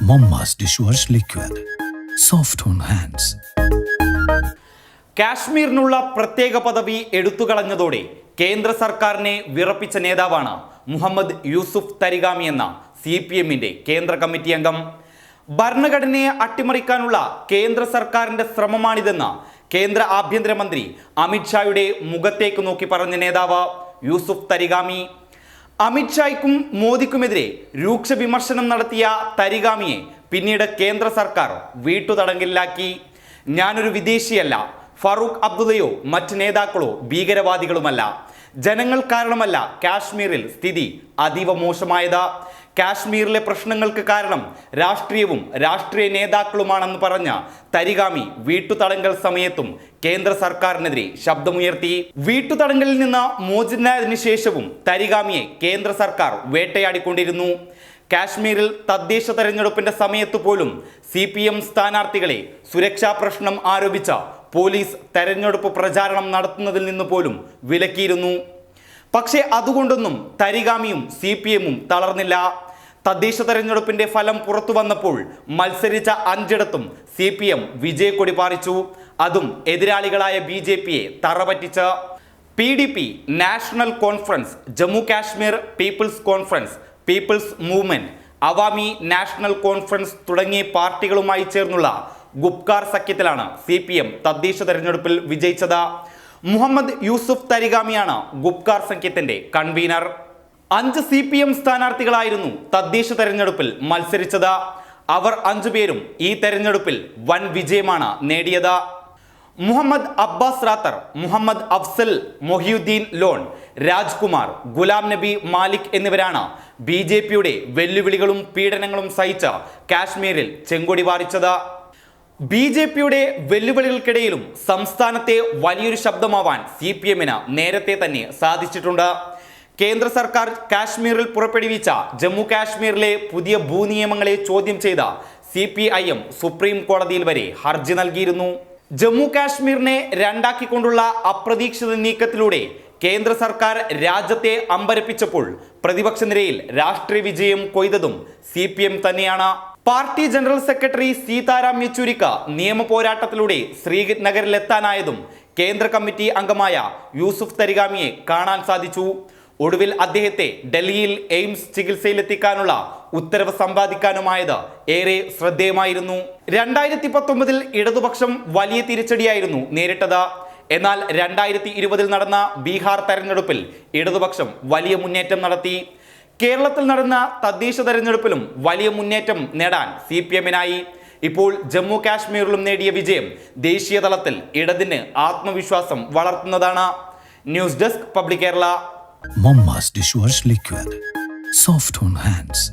Momma's dishwash liquid. Soft on hands. കാശ്മീരിനുള്ള പ്രത്യേക പദവി എടുത്തുകളഞ്ഞതോടെ കേന്ദ്ര സർക്കാരിനെ വിറപ്പിച്ച നേതാവാണ് മുഹമ്മദ് യൂസുഫ് തരിഗാമി എന്ന സി പി എമ്മിന്റെ കേന്ദ്ര കമ്മിറ്റി അംഗം ഭരണഘടനയെ അട്ടിമറിക്കാനുള്ള കേന്ദ്ര സർക്കാരിന്റെ ശ്രമമാണിതെന്ന് കേന്ദ്ര ആഭ്യന്തരമന്ത്രി അമിത്ഷായുടെ മുഖത്തേക്ക് നോക്കി പറഞ്ഞ നേതാവ് യൂസുഫ് തരിഗാമി അമിത്ഷായ്ക്കും മോദിക്കുമെതിരെ രൂക്ഷ വിമർശനം നടത്തിയ തരിഗാമിയെ പിന്നീട് കേന്ദ്ര സർക്കാർ വീട്ടുതടങ്കലിലാക്കി. ഞാനൊരു വിദേശിയല്ല ഫറൂഖ് അബ്ദുള്ളയോ മറ്റ് നേതാക്കളോ ഭീകരവാദികളുമല്ല. ജനങ്ങൾ കാരണമല്ല കാശ്മീരിൽ സ്ഥിതി അതീവ മോശമായത്. കാശ്മീരിലെ പ്രശ്നങ്ങൾക്ക് കാരണം രാഷ്ട്രീയവും രാഷ്ട്രീയ നേതാക്കളുമാണെന്ന് പറഞ്ഞ തരികാമി വീട്ടുതടങ്കൽ സമയത്തും കേന്ദ്ര സർക്കാരിനെതിരെ ശബ്ദമുയർത്തി. വീട്ടുതടങ്കലിൽ നിന്ന് മോചിതനായതിനു ശേഷവും തരികാമിയെ കേന്ദ്ര സർക്കാർ വേട്ടയാടിക്കൊണ്ടിരുന്നു. കാശ്മീരിൽ തദ്ദേശ തെരഞ്ഞെടുപ്പിന്റെ സമയത്ത് പോലും സി പി എം സ്ഥാനാർത്ഥികളെ സുരക്ഷാ പ്രശ്നം ആരോപിച്ച പോലീസ് തെരഞ്ഞെടുപ്പ് പ്രചാരണം നടത്തുന്നതിൽ നിന്ന് പോലും വിലക്കിയിരുന്നു. പക്ഷേ അതുകൊണ്ടൊന്നും തരികാമിയും സി പി എമ്മും തളർന്നില്ല. തദ്ദേശ തെരഞ്ഞെടുപ്പിന്റെ ഫലം പുറത്തു വന്നപ്പോൾ മത്സരിച്ച അഞ്ചിടത്തും സി പി എം വിജയക്കൊടി പാറിച്ചു. അതും എതിരാളികളായ ബി ജെ പിയെ തറപറ്റിച്ച്. P D P National Conference Jammu Kashmir People's Conference People's Movement Awami National Conference തുടങ്ങിയ പാർട്ടികളുമായി ചേർന്നുള്ള ഗുപ്കാർ സഖ്യത്തിലാണ് സി പി എം തദ്ദേശ തെരഞ്ഞെടുപ്പിൽ വിജയിച്ചത്. മുഹമ്മദ് യൂസുഫ് തരിഗാമിയാണ് ഗുപ്കാർ സഖ്യത്തിന്റെ കൺവീനർ. അഞ്ച് സി പി എം സ്ഥാനാർത്ഥികളായിരുന്നു തദ്ദേശ തെരഞ്ഞെടുപ്പിൽ മത്സരിച്ചത്. അവർ അഞ്ചുപേരും ഈ തെരഞ്ഞെടുപ്പിൽ വൻ വിജയമാണ് നേടിയത്. മുഹമ്മദ് അബ്ബാസ് റാത്തർ മുഹമ്മദ് അഫ്സൽ മൊഹിയുദ്ദീൻ ലോൺ രാജ്കുമാർ ഗുലാം നബി മാലിക് എന്നിവരാണ് ബി ജെ പിയുടെ വെല്ലുവിളികളും പീഡനങ്ങളും സഹിച്ച കാശ്മീരിൽ ചെങ്കൊടി വാരിച്ചത്. ബി ജെ പിയുടെ വെല്ലുവിളികൾക്കിടയിലും സംസ്ഥാനത്തെ വലിയൊരു ശബ്ദമാവാൻ സി പി എമ്മിന് നേരത്തെ തന്നെ സാധിച്ചിട്ടുണ്ട്. കേന്ദ്ര സർക്കാർ കാശ്മീരിൽ പുറപ്പെടുവിച്ച ജമ്മു കാശ്മീരിലെ പുതിയ ഭൂനിയമങ്ങളെ ചോദ്യം ചെയ്ത C P I M supreme കോടതിയിൽ വരെ ഹർജി നൽകിയിരുന്നു. ജമ്മു കാശ്മീരിനെ രണ്ടാക്കിക്കൊണ്ടുള്ള അപ്രതീക്ഷിത നീക്കത്തിലൂടെ കേന്ദ്ര സർക്കാർ രാജ്യത്തെ അമ്പരപ്പിച്ചപ്പോൾ പ്രതിപക്ഷ നിരയിൽ രാഷ്ട്രീയ വിജയം കൊയ്തതും സി പി എം തന്നെയാണ്. പാർട്ടി ജനറൽ സെക്രട്ടറി സീതാറാം യെച്ചൂരിക്ക നിയമ പോരാട്ടത്തിലൂടെ ശ്രീനഗറിലെത്താനായതും കേന്ദ്ര കമ്മിറ്റി അംഗമായ യൂസുഫ് തരിഗാമിയെ കാണാൻ സാധിച്ചു. ഒടുവിൽ അദ്ദേഹത്തെ ഡൽഹിയിൽ എയിംസ് ചികിത്സയിലെത്തിക്കാനുള്ള ഉത്തരവ് സമ്പാദിക്കാനുമായത് ഏറെ ശ്രദ്ധേയമായിരുന്നു. രണ്ടായിരത്തി പത്തൊമ്പതിൽ ഇടതുപക്ഷം വലിയ തിരിച്ചടിയായിരുന്നു നേരിട്ടത്. എന്നാൽ രണ്ടായിരത്തി ഇരുപതിൽ നടന്ന ബീഹാർ തെരഞ്ഞെടുപ്പിൽ ഇടതുപക്ഷം വലിയ മുന്നേറ്റം നടത്തി. കേരളത്തിൽ നടന്ന തദ്ദേശ തെരഞ്ഞെടുപ്പിലും വലിയ മുന്നേറ്റം നേടാൻ സി പി എമ്മിനായി ഇപ്പോൾ ജമ്മു കാശ്മീരിലും നേടിയ വിജയം ദേശീയ തലത്തിൽ ഇടതിന് ആത്മവിശ്വാസം വളർത്തുന്നതാണ്. News desk public Kerala. Momma's dishwash liquid. Soft on hands.